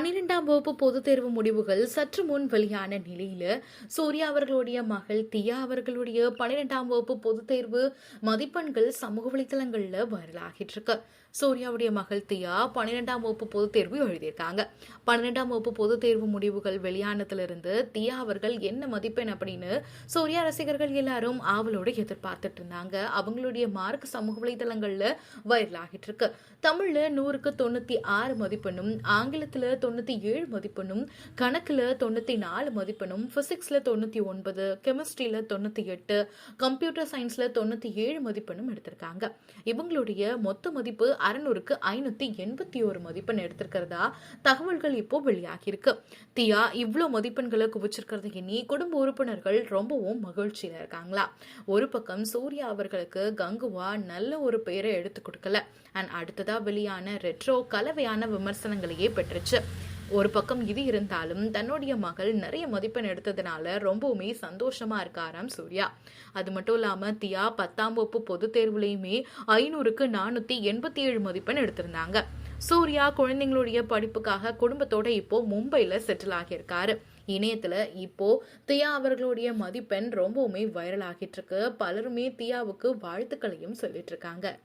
பன்னிரெண்டாம் வகுப்பு பொதுத் தேர்வு முடிவுகள் சற்று முன் வெளியான நிலையில சூர்யா அவர்களுடைய மகள் தியா அவர்களுடைய பன்னிரெண்டாம் வகுப்பு பொதுத் தேர்வு மதிப்பெண்கள் சமூக வலைதளங்கள்ல வைரலாகிட்டு இருக்கு. சூர்யாவுடைய மகள் தியா பன்னிரெண்டாம் வகுப்பு பொதுத் தேர்வு எழுதியிருக்காங்க. பன்னிரெண்டாம் வகுப்பு பொதுத் தேர்வு முடிவுகள் வெளியானதிலிருந்து தியா அவர்கள் என்ன மதிப்பெண் அப்படின்னு சூர்யா ரசிகர்கள் எல்லாரும் ஆவலோடு எதிர்பார்த்துட்டு இருந்தாங்க. அவங்களுடைய மார்க் சமூக வலைதளங்கள்ல வைரலாகிட்டு இருக்கு. தமிழ்ல நூறுக்கு தொண்ணூத்தி ஆறு மதிப்பெண்ணும் ஆங்கிலத்துல தொண்ணூற்றி ஏழு மதிப்பெண்ணும் கணக்கில் தொண்ணூற்றி நாலு மதிப்பெண்ணும் ஃபிசிக்ஸில் தொண்ணூற்றி ஒன்பது கெமிஸ்ட்ரியில் தொண்ணூற்றி எட்டு கம்ப்யூட்டர் சயின்ஸில் தொண்ணூற்றி ஏழு மதிப்பெண்ணும் எடுத்திருக்காங்க. இவங்களுடைய மொத்த மதிப்பு அறநூறுக்கு ஐநூற்றி எண்பத்தி ஒரு மதிப்பெண் எடுத்திருக்கிறதா தகவல்கள் இப்போ வெளியாகியிருக்கு. தியா இவ்வளோ மதிப்பெண்களை குவிச்சிருக்கிறத எண்ணி குடும்ப உறுப்பினர்கள் ரொம்பவும் மகிழ்ச்சியில் இருக்காங்களா? ஒரு பக்கம் சூர்யா அவர்களுக்கு கங்குவா நல்ல ஒரு பெயரை எடுத்து கொடுக்கல. அண்ட் அடுத்ததா வெளியான ரெட்ரோ கலவையான விமர்சனங்களையே பெற்றுச்சு. ஒரு பக்கம் இது இருந்தாலும் தன்னுடைய மகள் நிறைய மதிப்பெண் எடுத்ததுனால ரொம்பவுமே சந்தோஷமா இருக்காராம் சூர்யா. அது மட்டும் இல்லாம தியா பத்தாம் வகுப்பு பொதுத் தேர்வுலையுமே ஐநூறுக்கு நானூத்தி எண்பத்தி ஏழு மதிப்பெண் எடுத்திருந்தாங்க. சூர்யா குழந்தைங்களுடைய படிப்புக்காக குடும்பத்தோட இப்போ மும்பையில் செட்டில் ஆகியிருக்காரு. இணையத்துல இப்போ தியா அவர்களுடைய மதிப்பெண் ரொம்பவுமே வைரல் ஆகிட்டு இருக்கு. பலருமே தியாவுக்கு வாழ்த்துக்களையும் சொல்லிட்டு இருக்காங்க.